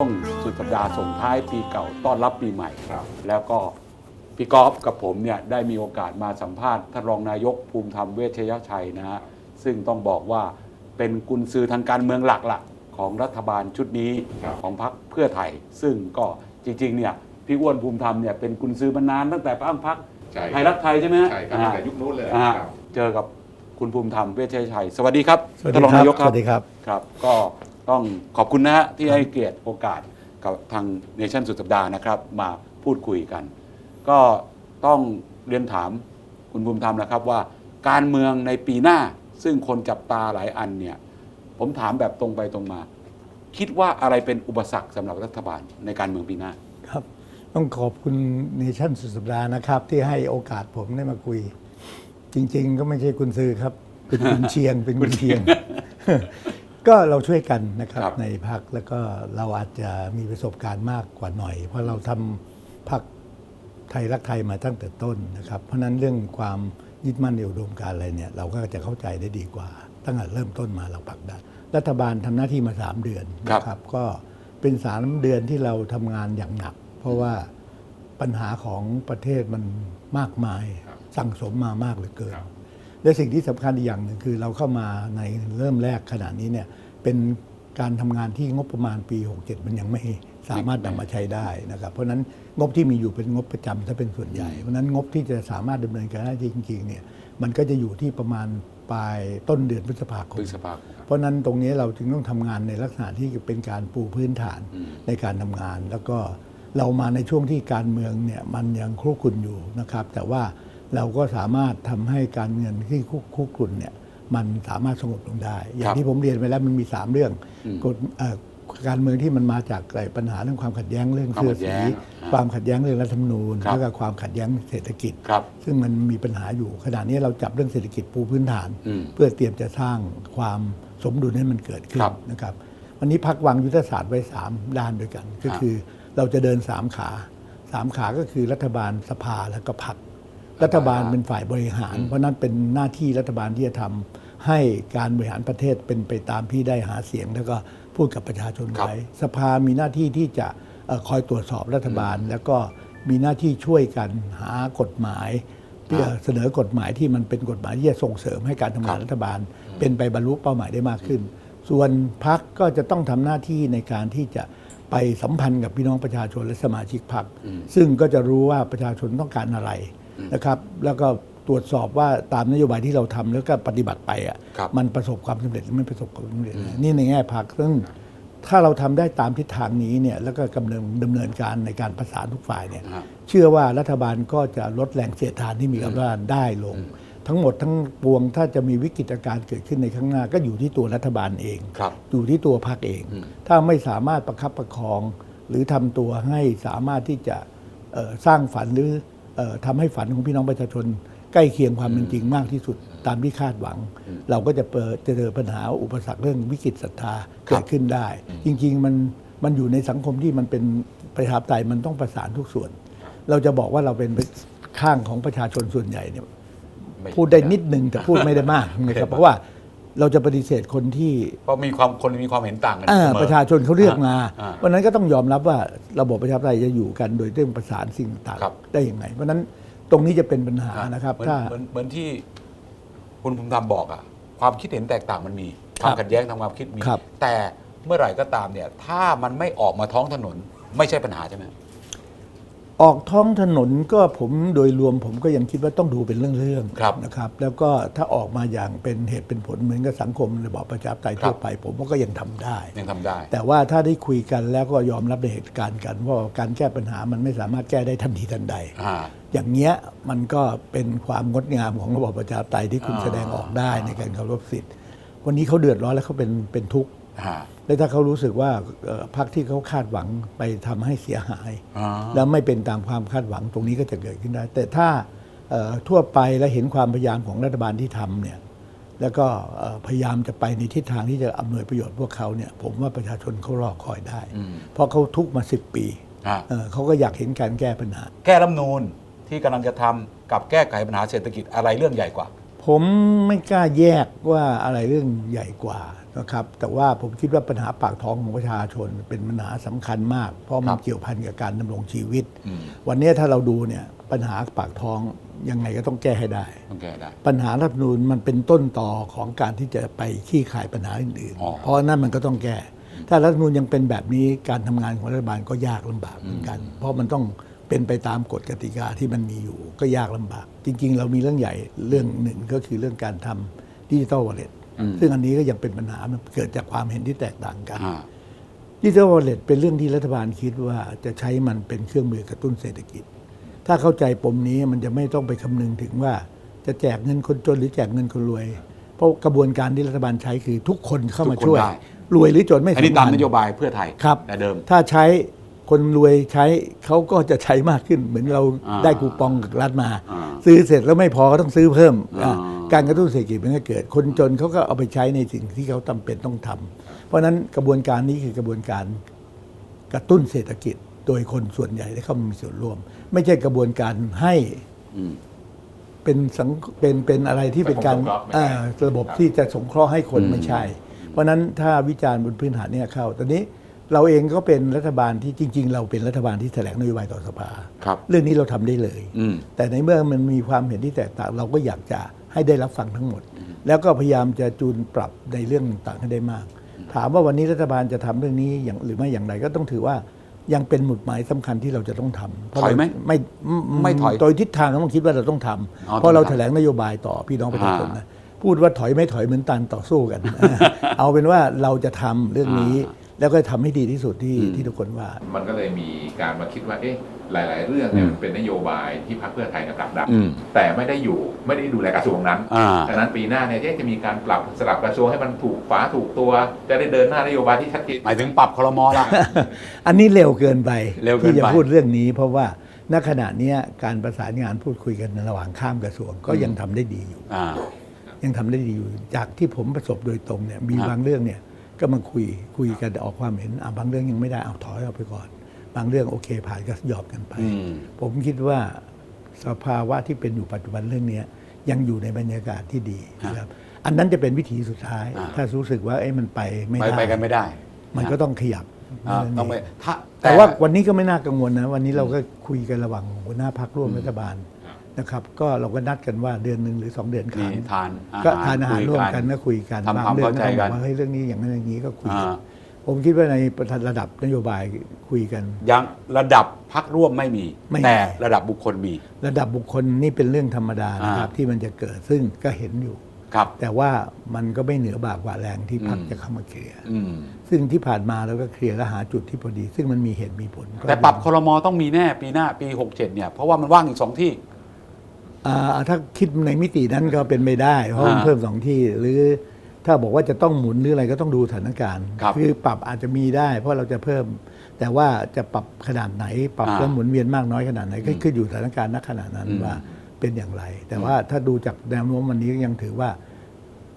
ช่วงสุดสัปดาห์ส่งท้ายปีเก่าต้อนรับปีใหม่ครับ แล้วก็พี่กอฟกับผมเนี่ยได้มีโอกาสมาสัมภาษณ์ท่านรองนายกภูมิธรรมเวชยชัยนะฮะซึ่งต้องบอกว่าเป็นกุญซือทางการเมืองหลักละของรัฐบาลชุดนี้ครับ ของพรรคเพื่อไทย ซึ่งก็จริงๆเนี่ยพี่อ้วนภูมิธรรมเนี่ยเป็นกุญซือมานานตั้งแต่ตั้งพรรคใช่ไทยรักไทยใช่ไหมฮะใช่ครับอ่าตั้งแต่ยุคนู้นเลยอ่าครับ เจอกับคุณภูมิธรรมเวชยชัย สวัสดีครับสวัสท่าดีนรองครันาบยกคสรับวัสดีครับ ครับก็ ต้องขอบคุณนะฮะที่ให้เกียรติโอกาสกับทางเนชั่นสุดสัปดาห์นะครับ มาพูดคุยกัน ก็ต้องเรียนถามคุณภูมิธรรมนะครับว่าการเมืองในปีหน้า ซึ่งคนจับตาหลายอันเนี่ย ผมถามแบบตรงไปตรงมา คิดว่าอะไรเป็นอุปสรรคสำหรับรัฐบาลในการเมืองปีหน้า ครับ ต้องขอบคุณเนชั่นสุดสัปดาห์นะครับ ที่ให้โอกาสผมได้มาคุย จริง ๆ ก็ไม่ใช่คุณซื้อครับ เป็นคุณเชียงเป็นคุณเชียง ก็เราช่วยกันนะครับครับ ในพักแล้วก็เราอาจจะมีประสบการณ์มากกว่าหน่อย เพราะเราทำพักไทยรักไทยมาตั้งแต่ต้นนะครับ เพราะฉะนั้นเรื่องความยึดมั่นในอุดมการณ์อะไรเนี่ยเราก็จะเข้าใจได้ดีกว่า ตั้งแต่เริ่มต้นมาเราผลักดันรัฐบาลทำหน้าที่มาสามเดือนนะครับ ก็เป็นสามเดือนที่เราทำงานอย่างหนัก เพราะว่าปัญหาของประเทศมันมากมาย ครับสั่งสมมามากเหลือเกิน ครับ และสิ่งที่สำคัญอีกอย่างหนึ่งคือเราเข้ามาในเริ่มแรกขนาดนี้เนี่ยเป็นการทำงานที่งบประมาณปี 67 มันยังไม่สามารถนำมาใช้ได้นะครับ เพราะฉะนั้นงบที่มีอยู่เป็นงบประจำถ้าเป็นส่วนใหญ่ เพราะฉะนั้นงบที่จะสามารถดำเนินการได้จริงๆเนี่ยมันก็จะอยู่ที่ประมาณปลายต้นเดือนพฤษภาคพมฤษภาคมเพราะฉะนั้นตรงนี้เราจึงต้องทำงานในลักษณะที่เป็นการปูพื้นฐานอืมในการทำงาน แล้วก็เรามาในช่วงที่การเมืองเนี่ยมันยังครุกรุ่นอยู่นะครับ แต่ว่า เราก็สามารถทำให้การเงินที่คุกคุกรุ่นเนี่ยมันสามารถสงบลงได้ อย่างที่ผมเรียนไปแล้วมันมี 3 เรื่องอืมกฎเอ่อการเมืองที่มันมาจากไอ้ปัญหาเรื่องความขัดแย้งเรื่องเสื้อความขัดแย้สีงความขัดแย้งเรื่องรัฐธรรมนูญครับแล้วก็ความขัดแย้งเศรษฐกิจครับซึ่งมันมีปัญหาอยู่ขณะนี้เราจับเรื่องเศรษฐกิจปูพื้นฐานอืมเพื่อเตรียมจะสร้างความสมดุลให้มันเกิดขึ้นครับนะครับวันนี้พักวางยุทธศาสตร์ไว้ 3 ด้านด้วยกัน ก็ครับคือเราจะเดิน 3 ขา 3 ขาก็คือรัฐบาลสภาแล้วก็พัก รัฐบาลเป็นฝ่ายบริหาร เพราะนั้นเป็นหน้าที่รัฐบาลที่จะทำให้การบริหารประเทศเป็นไปตามที่ได้หาเสียง แล้วก็พูดกับประชาชนครับไว้สภามีหน้าที่ที่จะเอ่อคอยตรวจสอบรัฐบาล แล้วก็มีหน้าที่ช่วยกันหากฎหมายเพื่อเสนอกฎหมายที่มันเป็นกฎหมายที่จะส่งเสริมให้การทำงานครับรัฐบาล เป็นไปบรรลุเป้าหมายได้มากขึ้น ส่วนพักก็จะต้องทำหน้าที่ในการที่จะไปสัมพันธ์กับพี่น้องประชาชนและสมาชิกพักซึ่งก็จะรู้ว่าประชาชนต้องการอะไร นะครับแล้วก็ตรวจสอบว่าตามนโยบายที่เราทำแล้วก็ปฏิบัติไปอะครับมันประสบความสำเร็จหรือไม่ประสบความสำเร็จนี่ในแง่พักซึ่งถ้าเราทำได้ตามทิศทางนี้เนี่ยแล้วก็กำเนินดำเนินการในการประสานทุกฝ่ายเนี่ยฮะเชื่อว่ารัฐบาลก็จะลดแรงเสียดทานที่มีกับรัฐบาลได้ลง ทั้งหมดทั้งปวงถ้าจะมีวิกฤตการณ์เกิดขึ้นในข้างหน้า ก็อยู่ที่ตัวรัฐบาลเองครับอยู่ที่ตัวพรรคเองอืมถ้าไม่สามารถประคับประคอง หรือทำตัวให้สามารถที่จะเอ่อสร้างฝันหรือเอ่อ ทำให้ฝันของพี่น้องประชาชน ใกล้เคียงความเป็นจริงมากที่สุดตามที่คาดหวัง เราก็จะเปิดจะเจอปัญหาอุปสรรคเรื่องวิกฤตศรัทธาเกิดขึ้นได้ จริง ๆ มันมันอยู่ในสังคมที่มันเป็นประชาธิปไตยมันต้องประสานทุกส่วน เราจะบอกว่าเราเป็นข้างของประชาชนส่วนใหญ่เนี่ยไม่พูดได้นิดนึงแต่พูดไม่ได้มากนะครับเพราะว่า เราจะปฏิเสธคนที่เพราะมีความคนมีความเห็นต่างกันอ่าเสมอ ประชาชนเขาเลือกมาอ่าเพราะฉะนั้นก็ต้องยอมรับว่าระบบประชาธิปไตยจะอยู่กันโดยเรื่องประสานสิ่งต่างครับ ๆได้ยังไง เพราะฉะนั้นตรงนี้จะเป็นปัญหานะครับ เหมือนถ้า เหมือนเหมือนที่คุณภูมิธรรมบอกอะความคิดเห็นแตกต่างมันมีความขัดแย้งทางความคิดมี ครับ แต่เมื่อไหร่ก็ตามเนี่ย ถ้ามันไม่ออกมาท้องถนนไม่ใช่ปัญหาใช่ไหม ออกท้องถนนก็ผมโดยรวมผมก็ยังคิดว่าต้องดูเป็นเรื่องครับๆนะครับ แล้วก็ถ้าออกมาอย่างเป็นเหตุเป็นผลเหมือนกับสังคมระบอบประชาธิปไตยทั่วไป ผมว่าก็ยังทำได้ ยังทำได้ แต่ว่าถ้าได้คุยกันแล้วก็ยอมรับในเหตุการณ์กันว่าการแก้ปัญหามันไม่สามารถแก้ได้ทันทีทันใด อ่า อย่างเงี้ยมันก็เป็นความงดงามของระบอบประชาธิปไตยที่คุณอ่าแสดงออกได้ในการเคารพสิทธิ์ วันนี้เขาเดือดร้อนแล้วเขาเป็นเป็นทุกข์อ่า และถ้าเขารู้สึกว่าเอ่อพรรคที่เขาคาดหวังไปทำให้เสียหายอ่าแล้วไม่เป็นตามความคาดหวังตรงนี้ก็จะเกิดขึ้นได้ แต่ถ้าเอ่อทั่วไปและเห็นความพยายามของรัฐบาลที่ทำเนี่ยแล้วก็เอ่อพยายามจะไปในทิศทางที่จะอำนวยประโยชน์พวกเขาเนี่ยผมว่าประชาชนเขารอคอยได้อืมเพราะเขาทุกข์มาสิบปีอ่าเอ่อเขาก็อยากเห็นการแก้ปัญหา แก้รัฐธรรมนูนที่กำลังจะทำกับแก้ไขปัญหาเศรษฐกิจอะไรเรื่องใหญ่กว่า ผมไม่กล้าแยกว่าอะไรเรื่องใหญ่กว่าส นะครับแต่ว่าผมคิดว่าปัญหาปากท้องของประชาชนเป็นปัญหาสำคัญมาก เพราะมัคนรับเกี่ยวพันกับการดำรงชีวิตอืมวันนี้ถ้าเราดูเนี่ยปัญหาปากท้องยังไงก็ต้องแก้ให้ได้ต้องแก้ได้ปัญหารัฐธรรมนูญมันเป็นต้นต่อของการที่จะไปขี้ขายปัญหาอื่นอ๋อๆเพราะนั่นมันก็ต้องแก้ ถ้ารัฐธรรมนูญยังเป็นแบบนี้การทำงานของรัฐบาลก็ยากลำบากเหมือนกัน เพราะมันต้องเป็นไปตามกฎกติกาที่มันมีอยู่ก็ยากลำบาก จริง ๆ เรามีเรื่องใหญ่เรื่องหนึ่งก็คือเรื่องการทำดิจิ t a ลวอลเล็ตอืม ซึ่งอันนี้ก็ยังเป็นปัญหามันเกิดจากความเห็นที่แตกต่างกันอ่าดิจิทัลวอลเล็ตเป็นเรื่องที่รัฐบาลคิดว่าจะใช้มันเป็นเครื่องมือกระตุ้นเศรษฐกิจ ถ้าเข้าใจปมนี้มันจะไม่ต้องไปคำนึงถึงว่าจะแจกเงินคนจนหรือแจกเงินคนรวย เพราะกระบวนการที่รัฐบาลใช้คือทุกคนเข้ามาทุกคนช่วยได้รวยหรือจนไม่อันนี้สำตามคัญนโยบายเพื่อไทยครับแต่เดิม ถ้าใช้คนรวยใช้เขาก็จะใช้มากขึ้นเหมือนเราอ่าได้คูปองกับรัฐมาอ่าซื้อเสร็จแล้วไม่พอก็ต้องซื้อเพิ่มอ่าอะ การกระตุ้นเศรษฐกิจมันก็เกิด คนจนเขาก็เอาไปใช้ในสิ่งที่เขาจำเป็นต้องทำเพราะฉะนั้นกระบวนการนี้คือกระบวนการกระตุ้นเศรษฐกิจ โดยคนส่วนใหญ่ได้เข้ามามีส่วนร่วม ไม่ใช่กระบวนการให้อืมเป็นสังเป็นเป็นอะไรที่เป็นการสังคมสงเคราะห์ไม่ใช่อ่าระบบที่จะสงเคราะห์ให้คนอืมไม่ใช่ เพราะฉะนั้นถ้าวิจารณ์บนพื้นฐานเนี่ยเข้าตอนนี้เราเองก็เป็นรัฐบาลที่จริง ๆ เราเป็นรัฐบาลที่แถลงนโยบายต่อสภาครับเรื่องนี้เราทำได้เลยอืมแต่ในเมื่อมันมีความเห็นที่แตกต่างเราก็อยากจะ ให้ได้รับฟังทั้งหมด แล้วก็พยายามจะจูนปรับในเรื่องต่างๆให้ได้มาก ถามว่าวันนี้รัฐบาลจะทำเรื่องนี้อย่างหรือไม่อย่างไรก็ต้องถือว่ายังเป็นหมุดหมายสำคัญที่เราจะต้องทำเพราะถอยไหมเราไม่ไม่ถอยโดยทิศทางก็ต้องคิดว่าเราต้องทำอ๋อเพราะเราต้องทำแถลงนโยบายต่อพี่น้องประชาชนอ่านะพูดว่าถอยไม่ถอยเหมือนตันต่อสู้กัน เอาเป็นว่าเราจะทำเรื่องนี้อ่า แล้วก็ทำให้ดีที่สุดที่อืมที่ทุกคนว่า มันก็เลยมีการมาคิดว่าเอ๊ะหลาย ๆ เรื่องเนี่ยอืมมันเป็นนโยบายที่พรรคเพื่อไทยเนี่ยผลักดันอืมแต่ไม่ได้อยู่ไม่ได้ดูแลกระทรวงนั้นอ่าดังนั้นปีหน้าเนี่ยจะมีการปรับสลับกระทรวงให้มันถูกฝาถูกตัว จะได้เดินหน้านโยบายที่ชัดเจนหมายถึงปรับคลมอละอันนี้เร็วเกินไปเร็วเกินไปที่จะพูดเรื่องนี้ เพราะว่าณขณะเนี้ยการประสานงานพูดคุยกันระหว่างข้ามกระทรวงก็ยังทำได้ดีอยู่อ่ายังทำได้ดีอยู่ จากที่ผมประสบโดยตรงเนี่ยมีครับบางเรื่องเนี่ย ก็มาคุยคุยกันออกความเห็นอะบางเรื่องยังไม่ได้เอาถอยออกไปก่อน บางเรื่องโอเคผ่านก็ยอมกันไปอืมผมคิดว่าสภาวะที่เป็นอยู่ปัจจุบันเรื่องเนี้ยยังอยู่ในบรรยากาศที่ดีนะครับอันนั้นจะเป็นวิธีสุดท้ายอ่าถ้ารู้สึกว่าเอ้มันไปไม่ไปได้ไปกันไม่ได้ มันก็ต้องขยับอ่านั่นเต้องไปถ้าแต่ว่าวันนี้ก็ไม่น่ากังวลนะ วันนี้เราก็คุยกันระหว่างหัวหน้าพักร่วมรัฐบาล นะครับ ก็เราก็นัดกันว่าเดือนหนึ่งหรือสองเดือนคมีรั้งทานอาก็หารทานอาหารคุยร่วมกันก็คุยกันทำความบงเข้าใจรื่กัอนงก็บอกว่าเฮ้ยเรื่องนี้อย่างนั้นอย่างนี้ก็คุยกันอ่าผมคิดว่าในระดับนโยบายคุยกัน ยังระดับพักร่วมไม่มีไม่มี แต่ระดับบุคคลมี ระดับบุคคลนี่เป็นเรื่องธรรมดานะครับอ่าที่มันจะเกิดซึ่งก็เห็นอยู่ครับ แต่ว่ามันก็ไม่เหนือบากกว่าแรงที่พักอืมจะเข้ามาเคลียร์อืมซึ่งที่ผ่านมาเราก็เคลียร์และหาจุดที่พอดี ซึ่งมันมีเหตุมีผลก็แต่ปรับคลมอต้องมีแน่ปีหน้าปี 67เนี่ยเพราะว่ามันว่างอีกสองที่อ่า ถ้าคิดในมิตินั้นก็เป็นไปได้ เพราะมันอ่าเพิ่มสองที่ หรือถ้าบอกว่าจะต้องหมุนหรืออะไรก็ต้องดูสถานการณ์ครับอปรับอาจจะมีได้ เพราะเราจะเพิ่ม แต่ว่าจะปรับขนาดไหน ปรับอ่าแล้วหมุนเวียนมากน้อยขนาดไหนก็ขึ้นอยู่สถานการณ์ณขณะนั้นอืมว่าเป็นอย่างไร แต่ว่าถ้าดูจากแนวโน้มวันนี้ยังถือว่า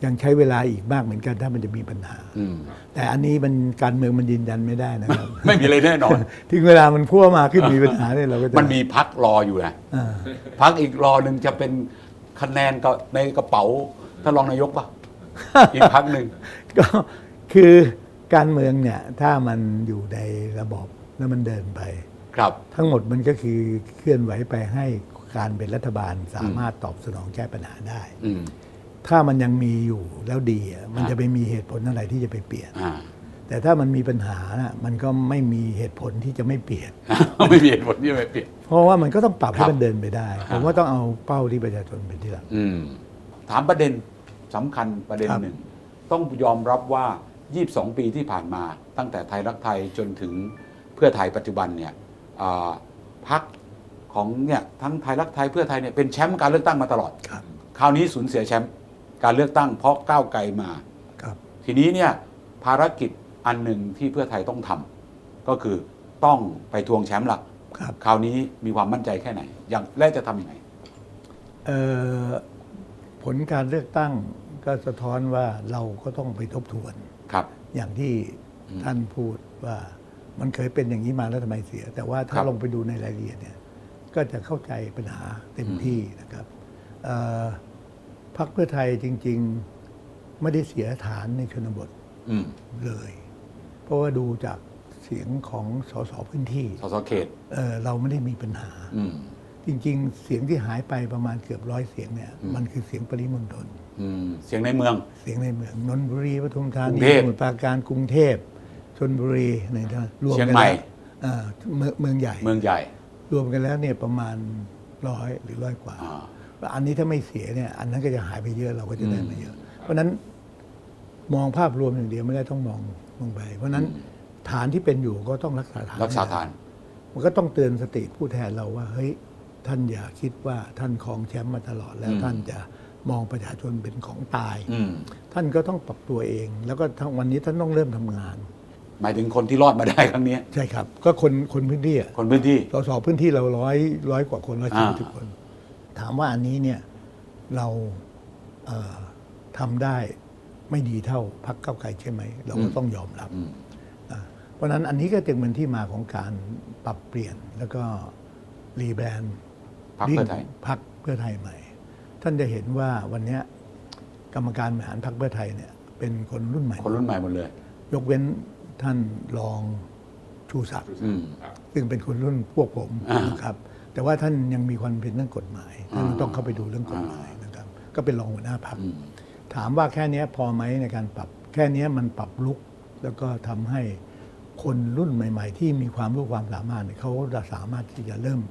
ยังใช้เวลาอีกมากเหมือนกันถ้ามันจะมีปัญหาอืมแต่อันนี้มันการเมืองมันยืนยันไม่ได้นะครับ ไม่มีเลยแน่นอน ถึงเวลามันพัวมาขึ้นมีปัญหาเนี่ยเราก็จะมันมีพักรออยู่นะอ่าพักอีกรอหนึ่งจะเป็นคะแนนก็ในกระเป๋าท่านรองนายกป่ะอีกพักหนึ่งก็คือการเมืองเนี่ยถ้ามันอยู่ในระบบแล้วมันเดินไป ครับทั้งหมดมันก็คือเคลื่อนไหวไปให้การเป็นรัฐบาลสามารถตอบสนองแก้ปัญหาได้อืม ถ้ามันยังมีอยู่แล้วดีอะมันอ่าจะไปมีเหตุผลอะไรที่จะไปเปลี่ยนอ่าแต่ถ้ามันมีปัญหานะมันก็ไม่มีเหตุผลที่จะไม่เปลี่ยน ไม่มีเหตุผลที่ไม่เปลี่ยน เพราะว่ามันก็ต้องปรับคให้รับมันเดินไปได้อ่าผมว่าต้องเอาเป้าที่ประชาชนเป็นที่หลักอืมถามประเด็นสำคัญประเด็นครับหนึ่ง ต้องยอมรับว่า 22 ปีที่ผ่านมา ตั้งแต่ไทยรักไทยจนถึงเพื่อไทยปัจจุบันเนี่ยอ่าพักของเนี่ยทั้งไทยรักไทยเพื่อไทยเนี่ยเป็นแชมป์การเลือกตั้งมาตลอดครับคราวนี้สูญเสียแชมป์ การเลือกตั้งเพราะก้าวไกลมา ครับ ทีนี้เนี่ยภารกิจอันหนึ่งที่เพื่อไทยต้องทำก็คือต้องไปทวงแชมป์หลักครับ คราวนี้มีความมั่นใจแค่ไหนอย่างและจะทำยังไง เอ่อผลการเลือกตั้งก็สะท้อนว่าเราก็ต้องไปทบทวน ครับ อย่างที่อืมท่านพูดว่ามันเคยเป็นอย่างนี้มาแล้วทำไมเสีย แต่ว่าคถ้ารับลงไปดูในรายละเอียดเนี่ยก็จะเข้าใจปัญหาเต็มอืมที่นะครับเอ่อพ รรคเพื่อไทยจริง ๆ ไม่ได้เสียฐานในชนบทอืมเลย เพราะว่าดูจากเสียงของสสพื้นที่สสเขตเอ่อเราไม่ได้มีปัญหาอืมจริง ๆ เสียงที่หายไปประมาณเกือบร้อยเสียงเนี่ยอืมมันคือเสียงปริมณฑลอืมเสียงในเมือง เสียงในเมืองนนทบุรีปทุมธากรุนีงเทพสมุทรปราการกรุงเทพชนบุรีในทั้งรวมเชียงกันใหม่แล้วเอ่อเมืองเมืองใหญ่เมืองใหญ่ รวมกันแล้วเนี่ยประมาณร้อยหรือร้อยกว่า อ่าอันนี้ถ้าไม่เสียเนี่ย อันนั้นก็จะหายไปเยอะเราก็จะได้อืมมาเยอะ เพราะฉะนั้นมองภาพรวมอย่างเดียวไม่ได้ต้องมองลงไป เพราะฉะนั้นฐานที่เป็นอยู่ก็ต้องรักษาฐานรักษาฐาน มันก็ต้องเตือนสติผู้แทนเราว่าเฮ้ยท่านอย่าคิดว่าท่านครองแชมป์มาตลอดแล้วอืมท่านจะมองประชาชนเป็นของตายอืมท่านก็ต้องปรับตัวเอง แล้วก็ทั้งวันนี้ท่านต้องเริ่มทำงาน หมายถึงคนที่รอดมาได้ครั้งเนี้ยใช่ครับ ก็คนคนพื้นที่อะคนพื้นที่สสพื้นที่เราร้อยร้อยกว่าคนร้อยอ่าสี่สิบคน ถามว่าอันนี้เนี่ยเราเอ่อทำได้ไม่ดีเท่าพักเก้าวไกลใช่ไหม เราก็ต้องยอมรับอืมอะเพราะฉะนั้นอันนี้ก็จึงเป็นที่มาของการปรับเปลี่ยนแล้วก็รีแบรนด์พรรคเพื่อไทยพักเพื่อไทยใหม่ ท่านจะเห็นว่าวันเนี้ยกรรมการบริหารพักเพื่อไทยเนี่ย เป็นคนรุ่นใหม่ คนรุ่นใหม่หมดเลย ยกเว้นท่านรองชูศักดิ์อืมครับซึ่งเป็นคนรุ่นพวกผมอ่านนะครับ แต่ว่าท่านยังมีความเป็นเรื่องกฎหมายท่านอ่าต้องเข้าไปดูเรื่องกฎหมายนะครับ ก็เป็นรองหัวหน้าพรรคอืมถามว่าแค่เนี้ยพอไหมในการปรับ แค่เนี้ยมันปรับลุก แล้วก็ทำให้คนรุ่นใหม่ ๆ ที่มีความรู้ความสามารถเนี่ยเขาจะสามารถที่จะเริ่ม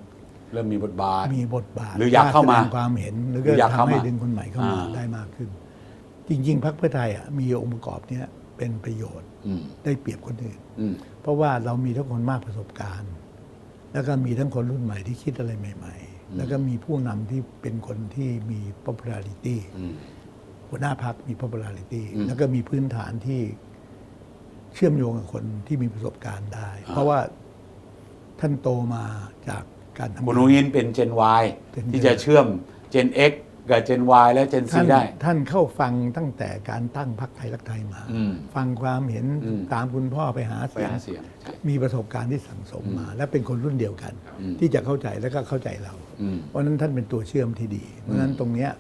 เริ่มมีบทบาท มีบทบาท หรืออยากเข้ามาแสดงความเห็น หรือหรืออยากก็เข้าทำให้มาดึงคนใหม่เข้ามาอ่าได้มากขึ้น จริง ๆพรรคเพื่อไทยอะมีองค์ประกอบเนี้ยเป็นประโยชน์อืมได้เปรียบคนอื่นอืมเพราะว่าเรามีทั้งคนมากประสบการณ์ แล้วก็มีทั้งคนรุ่นใหม่ที่คิดอะไรใหม่อืมๆแล้วก็มีผู้นำที่เป็นคนที่มี popularity อืมหัวหน้าพักมี popularity อืมแล้วก็มีพื้นฐานที่เชื่อมโยงกับคนที่มีประสบการณ์ได้อ่าเพราะว่าท่านโตมาจากการทำคุณงานุ้นยเป็นเจน Y เป็นที่จะเชื่อมเจน X กับเจน Y และเจน C ท่านได้ ท่านเข้าฟังตั้งแต่การตั้งพรรคไทยรักไทยมา อืมฟังความเห็นอืม ตามคุณพ่อไปหาไปเสียง หาเสียงใช่ มีประสบการณ์ที่สั่งสมมา และเป็นคนรุ่นเดียวกัน อืม ที่จะเข้าใจแล้วก็เข้าใจเรา อืม เพราะฉะนั้นท่านเป็นตัวเชื่อมที่ดี เพราะฉะนั้นตรงเนี้ย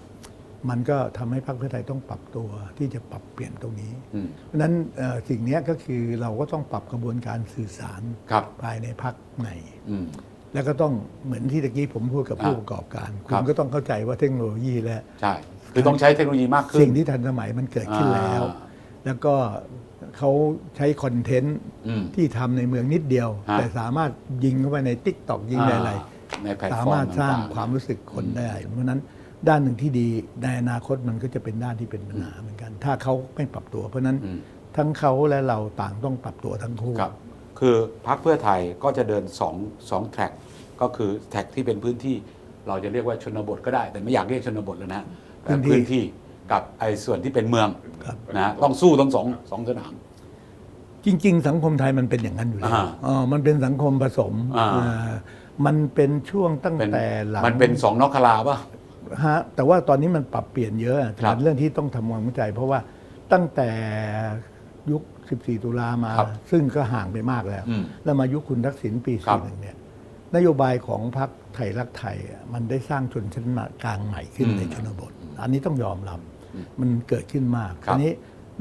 มันก็ทำให้พรรคเพื่อไทยต้องปรับตัวที่จะปรับเปลี่ยนตรงนี้ อืมเพราะฉะนั้นเอ่อสิ่งเนี้ยก็คือเราก็ต้องปรับกระบวนการสื่อสารครับ ภายในพรรคในอืม แล้วก็ต้องเหมือนที่ตะกี้ผมพูดกับอ่าผู้ประกอบการคคุรัณบ ก็ต้องเข้าใจว่าเทคโนโลยีและ ใช่ คือต้องใช้เทคโนโลยีมากขึ้น สิ่งที่ทันสมัยมันเกิดขึ้นแล้ว อ่าแล้วก็เขาใช้คอนเทนต์อืมที่ทำในเมืองนิดเดียว ฮะ แต่สามารถยิงเข้าไปในติ๊กตอกยิงในอะไร ในแพลตฟอร์มสามารถสร้างต่ๆ ความรู้สึกคนได้ เพราะฉะนั้นด้านหนึ่งที่ดีในอนาคตมันก็จะเป็นด้านที่เป็นปัญหาเหมือนกัน ถ้าเขาไม่ปรับตัว เพราะฉะนั้นอืมทั้งเขาและเราต่างต้องปรับตัวทั้งคู่ครับ คือพักเพื่อไทยก็จะเดิน2องสองแทร็กก็คือแทร็กที่เป็นพื้นที่เราจะเรียกว่าชนบทก็ได้ แต่ไม่อยากเรียกชนบทแล้วนะแต่พื้นที่พื้นที่กับไอ้ส่วนที่เป็นเมืองครับนะต้องสู้ทั้งสองสองสนาม จริง ๆ สังคมไทยมันเป็นอย่างนั้นอยู่แล้วอ่าอ๋อมันเป็นสังคมผสมอ่าอ่ามันเป็นช่วงตั้งเป็นแต่หลังมันเป็นสองนอกคลาป่ะฮะแต่ว่าตอนนี้มันปรับเปลี่ยนเยอะครับเป็นเรื่องที่ต้องทำความเข้าใจ เพราะว่าตั้งแต่ ยุค 14 ตุลามา ครับซึ่งก็ห่างไปมากแล้ว อืมแล้วมายุคคุณทักษิณปี ครับ 41 เนี่ย นโยบายของพรรคไทยรักไทยอะมันได้สร้างชนชั้นกลางใหม่ขึ้นอืมในชนบท อันนี้ต้องยอมรับ มันเกิดขึ้นมากครับ อันนี้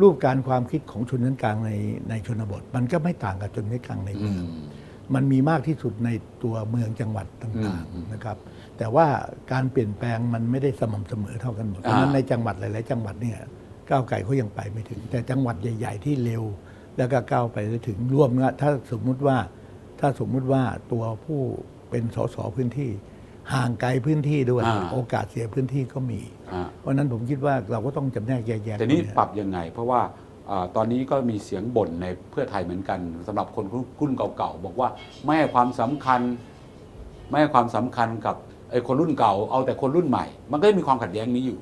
รูปการความคิดของชนชั้นกลางในในชนบท มันก็ไม่ต่างกับชนชั้นกลางในอืเมือง ม มันมีมากที่สุดในตัวเมืองจังหวัดต่างอืมๆนะครับ แต่ว่าการเปลี่ยนแปลงมันไม่ได้สม่ำเสมอเท่ากันหมดเพราะฉะนั้นอ่า ในจังหวัดหลาย ๆ จังหวัดเนี่ย ก้าวไกลเขายังไปไม่ถึง แต่จังหวัดใหญ่ ๆ ที่เร็ว แล้วก็ก้าวไปได้ถึงร่วมนะถ้าสมมุติว่าถ้าสมมุติว่าตัวผู้เป็นสสพื้นที่ ห่างไกลพื้นที่ด้วยอ่าโอกาสเสียพื้นที่ก็มี อ่า เพราะฉะนั้นผมคิดว่าเราก็ต้องจำแนกแยกแยะแต่นี้ตรงเยปรับยังไง เพราะว่าอ่าตอนนี้ก็มีเสียงบ่นในเพื่อไทยเหมือนกันสำหรับคนรุ่นเก่าๆบอกว่าไม่ให้ความสำคัญ ไม่ให้ความสำคัญกับไอ้คนรุ่นเก่า เอาแต่คนรุ่นใหม่ มันก็มีความขัดแย้งนี้อยู่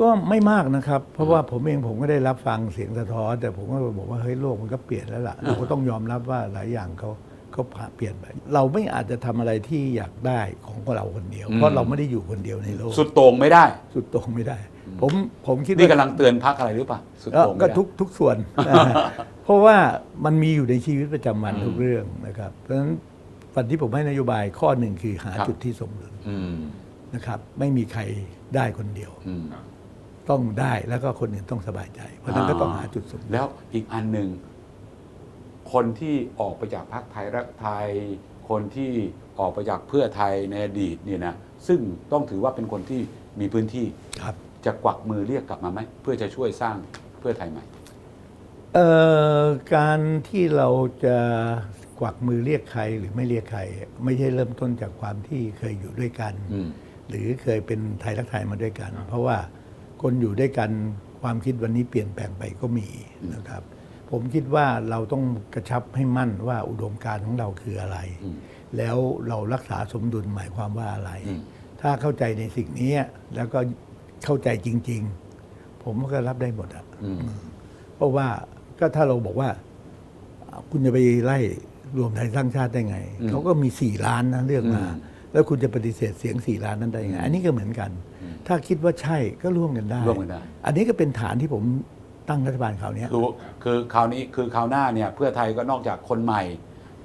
ก็ไม่มากนะครับ เพราะว่าผมเองผมก็ได้รับฟังเสียงสะท้อนแต่ผมก็บอกว่าเฮ้ยโลกมันก็เปลี่ยนแล้วล่ะเราก็ต้องยอมรับว่าหลายอย่างเขาเขาผ่านเปลี่ยนไปเราไม่อาจจะทำอะไรที่อยากได้ของเราคนเดียวอืมเพราะเราไม่ได้อยู่คนเดียวในโลก สุดโต่งไม่ได้ สุดโต่งไม่ได้ ผมผมคิดนี่ว่ากำลังเตือนพักอะไรหรือเปล่าสุดเอ่อโต่งไม่ก็ได้ทุกทุกส่วน เพราะว่ามันมีอยู่ในชีวิตประจำวันอืมทุกเรื่องนะครับ เพราะฉะนั้นวันที่ผมให้นโยบายข้อหนึ่งคือหาครับจุดที่สมดุลอืมนะครับ ไม่มีใครได้คนเดียวอืม ต้องได้แล้วก็คนอื่นต้องสบายใจ เพราะฉะนั้นก็ต้องหาจุดสมดุลแล้วอีกอันหนึ่งคนที่ออกไปจากพรรคไทยรักไทย คนที่ออกไปจากเพื่อไทยในอดีตเนี่ยนะซึ่งต้องถือว่าเป็นคนที่มีพื้นที่ครับ จะกวักมือเรียกกลับมาไหมเพื่อจะช่วยสร้างเพื่อไทยใหม่เอ่อการที่เราจะกวักมือเรียกใครหรือไม่เรียกใคร ไม่ใช่เริ่มต้นจากความที่เคยอยู่ด้วยกันอืมหรือเคยเป็นไทยรักไทยมาด้วยกัน เพราะว่า คนอยู่ด้วยกันความคิดวันนี้เปลี่ยนแปลงไปก็มีนะครับ ผมคิดว่าเราต้องกระชับให้มั่นว่าอุดมการณ์ของเราคืออะไรอืมแล้วเรารักษาสมดุลหมายความว่าอะไรอืมถ้าเข้าใจในสิ่งนี้แล้วก็เข้าใจจริง ๆ ผมก็รับได้หมดอะอืมเพราะว่าก็ถ้าเราบอกว่า คุณจะไปไล่รวมไทยสร้างชาติได้ไงอืมเขาก็มีสี่ล้านนะเลือกมาอืมแล้วคุณจะปฏิเสธเสียงสี่ล้านนั้นได้ยังไง อันนี้ก็เหมือนกัน ถ้าคิดว่าใช่ก็ร่วมกันได้ ร่วมกันได้ อันนี้ก็เป็นฐานที่ผมตั้งรัฐบาลคราวเนี้ยคือคือคราวนี้คือคราวหน้าเนี่ยเพื่อไทยก็นอกจากคนใหม่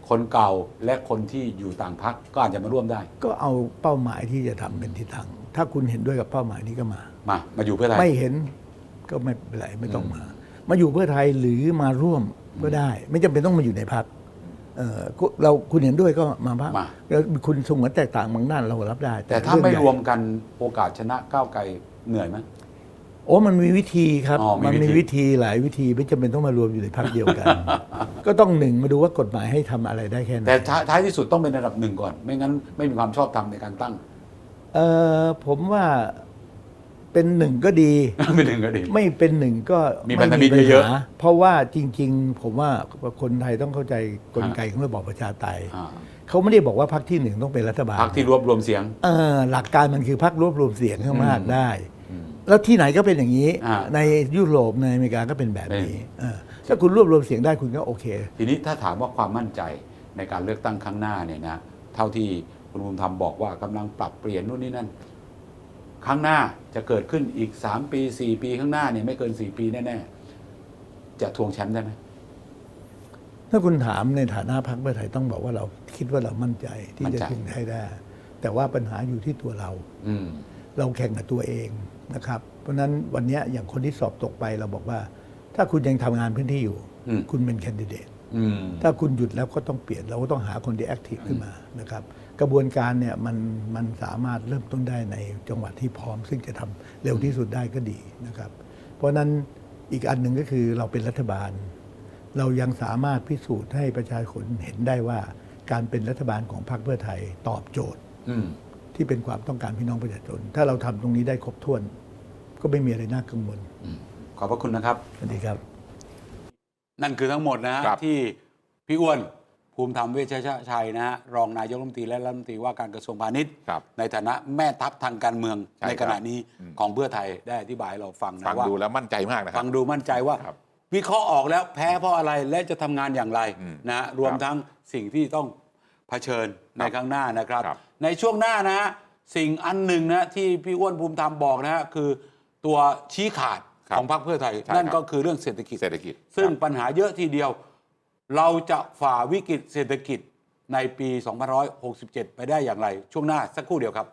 คนเก่าและคนที่อยู่ต่างพักก็อาจจะมาร่วมได้ ก็เอาเป้าหมายที่จะทำเป็นทิศทางถ้าคุณเห็นด้วยกับเป้าหมายนี้ก็มา มา มาอยู่เพื่อไทย ไม่เห็นก็ไม่เป็นไรไม่ต้องมา มาอยู่เพื่อไทยหรือมาร่วมก็ได้ ไม่จำเป็นต้องมาอยู่ในพัก เราคุณเห็นด้วยก็มาพักมา แล้วคุณสงวนแตกต่างบางด้านเรารับได้แต่ถ้าไม่เองใหญ่รวมกันโอกาสชนะก้าวไกลเหนื่อยไหม โอ้มันมีวิธีครับ อ๋อมีมันมีวิวิธีธีหลายวิธีไม่จำเป็นต้องมารวมอยู่ในพักเดียวกัน ก็ต้องหนึ่งมาดูว่ากฎหมายให้ทำอะไรได้แค่ไหนแต่ท้ายท้ายที่สุดต้องเป็นระดับหนึ่งก่อน ไม่งั้นไม่มีความชอบธรรมในการตั้ง เออผมว่า เป็นหนึ่งก็ดี เป็นหนึ่งก็ดี ไม่เป็นหนึ่งก็มีพันธมิตรเยอะๆหาเพราะว่าจริง ๆ ผมว่าคนไทยต้องเข้าใจกลไกของระบอบประชาธิปไตยอ่าเขาไม่ได้บอกว่าพรรคที่หนึ่งต้องเป็นรัฐบาลพักที่รวบรวมเสียงเออหลักการมันคือพรรครวบรวมเสียงข้างมากอืมได้อืมแล้วที่ไหนก็เป็นอย่างนี้อ่าในยุโรปในอเมริกาก็เป็นแบบนี้เป็นเออถ้าคุณรวบรวมเสียงได้คุณก็โอเค ทีนี้ถ้าถามว่าความมั่นใจในการเลือกตั้งครั้งหน้าเนี่ยนะเท่าที่คุณภูมิธรรมบอกว่ากำลังปรับเปลี่ยนนู่นนี่นั่น ครั้งหน้าจะเกิดขึ้นอีก 3 ปี 4 ปีข้างหน้าเนี่ยไม่เกิน 4 ปีแน่ๆ จะทวงแชมป์ได้ไหมถ้าคุณถามในฐานะพรรคเพื่อไทยต้องบอกว่าเราคิดว่าเรามั่นใจที่มั่นจะใจถึงให้ได้ แต่ว่าปัญหาอยู่ที่ตัวเราอืมเราแข่งกับตัวเองนะครับ เพราะฉะนั้นวันเนี้ยอย่างคนที่สอบตกไปเราบอกว่า ถ้าคุณยังทำงานพื้นที่อยู่อืมคุณเป็นแคนดิเดตอืม ถ้าคุณหยุดแล้วก็ต้องเปลี่ยนเราก็ต้องหาคนที่แอคทีฟขึ้นมานะครับกระบวนการเนี่ยมันมันสามารถเริ่มต้นได้ในจังหวัดที่พร้อม ซึ่งจะทำเร็วที่สุดได้ก็ดีนะครับ เพราะฉะนั้นอีกอันหนึ่งก็คือเราเป็นรัฐบาล เรายังสามารถพิสูจน์ให้ประชาชนเห็นได้ว่า การเป็นรัฐบาลของพรรคเพื่อไทยตอบโจทย์อืมที่เป็นความต้องการพี่น้องประชาชน ถ้าเราทำตรงนี้ได้ครบถ้วน ก็ไม่มีอะไรน่ากังวลขอบพระคุณนะครับสวัสดีครับ นั่นคือทั้งหมดนะฮะครับ ที่พี่อ้วนภูมิธรรมเวชชัยนะฮะรองนายกรัฐมนตรีและรัฐมนตรีว่าการกระทรวงพาณิชย์ ครับ ในฐานะแม่ทัพทางการเมืองใช่ในขณะนี้อืม ของเพื่อไทยได้อธิบายให้เราฟังฟันะงว่า ดูแล้วมั่นใจมากนะครัฟับ งดูมั่นใจว่า ครับวิเคราะห์ออกแล้วแพ้เพราะอะไรและจะทำงานอย่างไรอืมนะฮะรวมครับทั้งสิ่งที่ต้องเผชิญในข้างหน้านะครับ ครับ ในช่วงหน้านะฮะสิ่งอันหนึ่งนะที่พี่อ้วนภูมิธรรมบอกนะฮะคือตัวชี้ขาดครับ ของพรรคเพื่อไทย ใช่นั่นครับก็คือเรื่องเศรษฐกิจ เศรษฐกิจซึ่งครับปัญหาเยอะทีเดียว เราจะฝ่าวิกฤตเศรษฐกิจในปี 2567 ไปได้อย่างไร ช่วงหน้าสักครู่เดียวครับ